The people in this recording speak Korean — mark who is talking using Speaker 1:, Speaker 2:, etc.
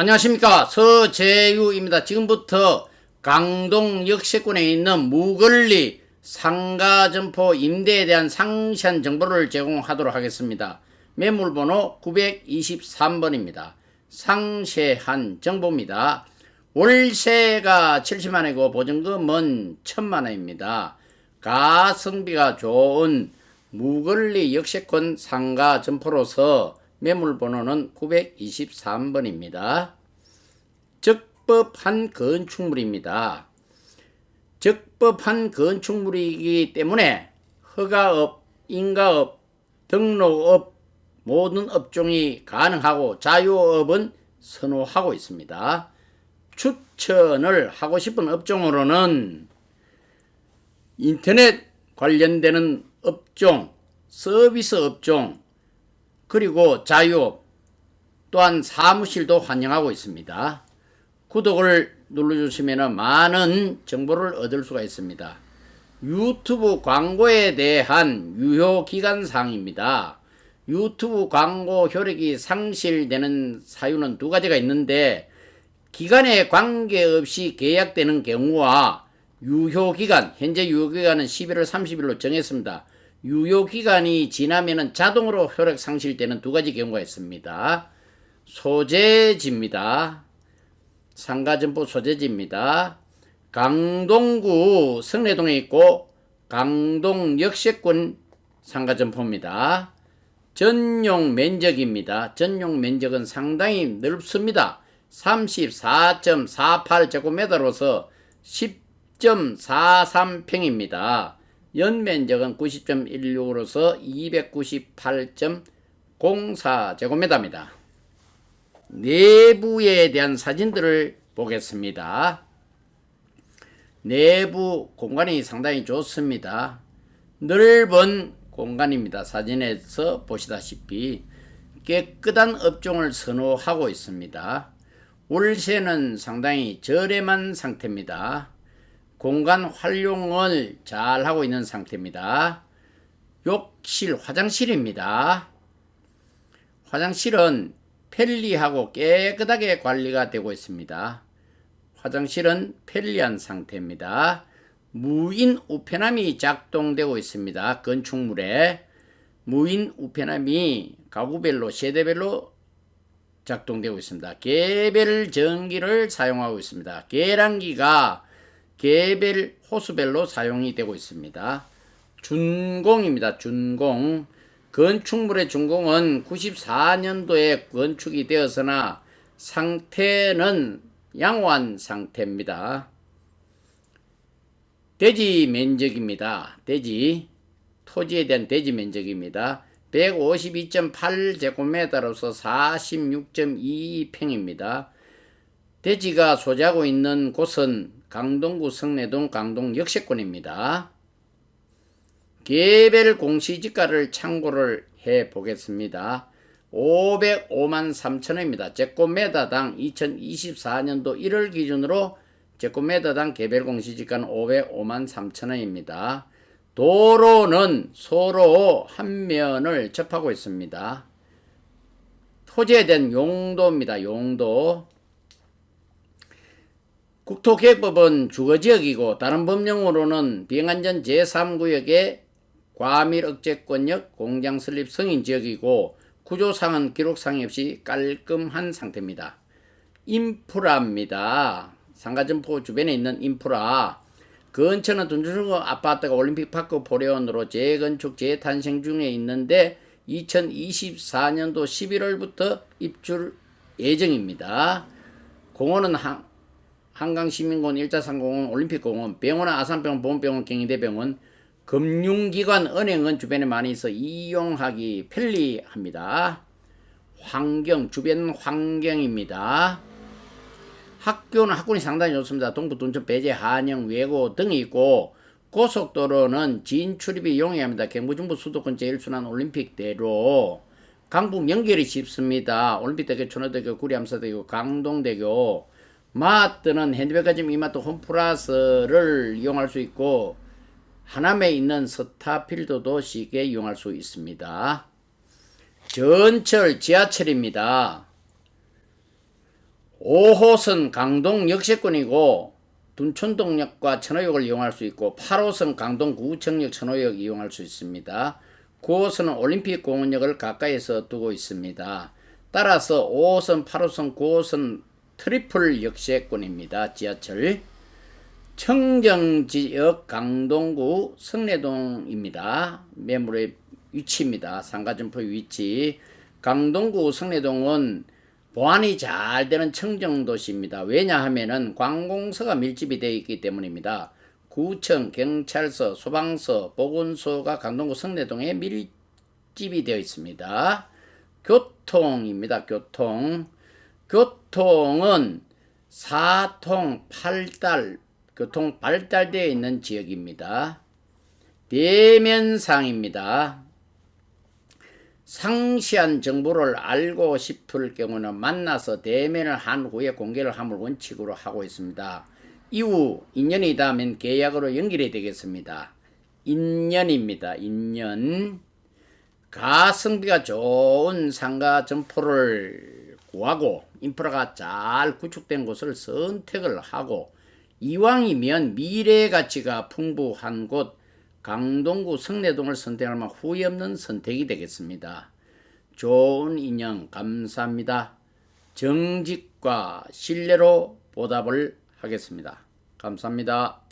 Speaker 1: 안녕하십니까 서재유입니다. 지금부터 강동 역세권에 있는 무걸리 상가점포 임대에 대한 상세한 정보를 제공하도록 하겠습니다. 매물번호 923번입니다. 상세한 정보입니다. 월세가 70만원이고 보증금은 1000만원입니다. 가성비가 좋은 무걸리 역세권 상가 점포로서 매물 번호는 923번입니다. 적법한 건축물입니다. 적법한 건축물이기 때문에 허가업, 인가업, 등록업 모든 업종이 가능하고 자유업은 선호하고 있습니다. 추천을 하고 싶은 업종으로는 인터넷 관련되는 업종, 서비스 업종, 그리고 자유업, 또한 사무실도 환영하고 있습니다. 구독을 눌러주시면 많은 정보를 얻을 수가 있습니다. 유튜브 광고에 대한 유효 기간 사항입니다. 유튜브 광고 효력이 상실되는 사유는 두 가지가 있는데 기간에 관계없이 계약되는 경우와 유효 기간, 현재 유효 기간은 11월 30일로 정했습니다. 유효 기간이 지나면은 자동으로 효력 상실되는 두 가지 경우가 있습니다. 소재지입니다. 상가점포 소재지입니다. 강동구 성내동에 있고 강동 역세권 상가점포입니다. 전용 면적입니다. 전용 면적은 상당히 넓습니다. 34.48제곱미터로서 10.43평입니다. 연면적은 90.16으로서 298.04제곱미터입니다. 내부에 대한 사진들을 보겠습니다. 내부 공간이 상당히 좋습니다. 넓은 공간입니다. 사진에서 보시다시피 깨끗한 업종을 선호하고 있습니다. 월세는 상당히 저렴한 상태입니다. 공간 활용을 잘 하고 있는 상태입니다. 욕실, 화장실입니다. 화장실은 편리하고 깨끗하게 관리가 되고 있습니다. 화장실은 편리한 상태입니다. 무인 우편함이 작동되고 있습니다. 건축물에 무인 우편함이 가구별로 세대별로 작동되고 있습니다. 개별 전기를 사용하고 있습니다. 계량기가 개별 호수별로 사용이 되고 있습니다. 준공입니다. 준공. 건축물의 준공은 94년도에 건축이 되었으나 상태는 양호한 상태입니다. 대지 면적입니다. 대지 토지에 대한 대지 면적입니다. 152.8제곱미터로서 46.22평입니다. 대지가 소재하고 있는 곳은 강동구 성내동 강동 역세권입니다. 개별 공시지가를 참고를 해 보겠습니다. 505만 3천원입니다. 제곱미터당 2024년도 1월 기준으로 제곱미터당 개별 공시지가는 505만 3천원입니다. 도로는 서로 한 면을 접하고 있습니다. 토지에 대한 용도입니다. 용도. 국토계획법은 주거지역이고 다른 법령으로는 비행안전 제3구역의 과밀 억제권역 공장 설립 승인 지역이고 구조상은 기록상이 없이 깔끔한 상태입니다. 인프라입니다. 상가점포 주변에 있는 인프라. 근처는 둔주승거 아파트가 올림픽파크 보레온으로 재건축 재탄생 중에 있는데 2024년도 11월부터 입주 예정입니다. 공원은 한, 한강시민공원, 일자산공원, 올림픽공원, 병원은 아산병원, 보험병원, 경희대병원, 금융기관, 은행은 주변에 많이 있어 이용하기 편리합니다. 환경, 주변 환경입니다. 학교는 학군이 상당히 좋습니다. 동부, 둔천, 배제, 한영, 외고 등이 있고 고속도로는 진출입이 용이합니다. 경부 중부 수도권 제일순환 올림픽대로 강북 연결이 쉽습니다. 올림픽대교, 천호대교, 구리암사대교, 강동대교 마트는 핸드백화점 이마트 홈플러스를 이용할 수 있고 하남에 있는 스타필드도 쉽게 이용할 수 있습니다. 전철 지하철입니다. 5호선 강동 역세권이고 둔촌동역과 천호역을 이용할 수 있고 8호선 강동 구청역 천호역 이용할 수 있습니다. 9호선은 올림픽공원역을 가까이서 두고 있습니다. 따라서 5호선, 8호선, 9호선 트리플 역세권입니다. 지하철. 청정지역 강동구 성내동입니다. 매물의 위치입니다. 상가점포 위치. 강동구 성내동은 보안이 잘 되는 청정도시입니다. 왜냐하면은 관공서가 밀집이 되어 있기 때문입니다. 구청, 경찰서, 소방서, 보건소가 강동구 성내동에 밀집이 되어 있습니다. 교통입니다. 교통. 교통은 사통, 팔달, 교통 발달되어 있는 지역입니다. 대면상입니다. 상시한 정보를 알고 싶을 경우는 만나서 대면을 한 후에 공개를 함을 원칙으로 하고 있습니다. 이후 인연이 닿으면 계약으로 연결이 되겠습니다. 인연입니다. 인연. 가성비가 좋은 상가 점포를 구하고 인프라가 잘 구축된 곳을 선택을 하고 이왕이면 미래 가치가 풍부한 곳 강동구 성내동을 선택하면 후회 없는 선택이 되겠습니다. 좋은 인연 감사합니다. 정직과 신뢰로 보답을 하겠습니다. 감사합니다.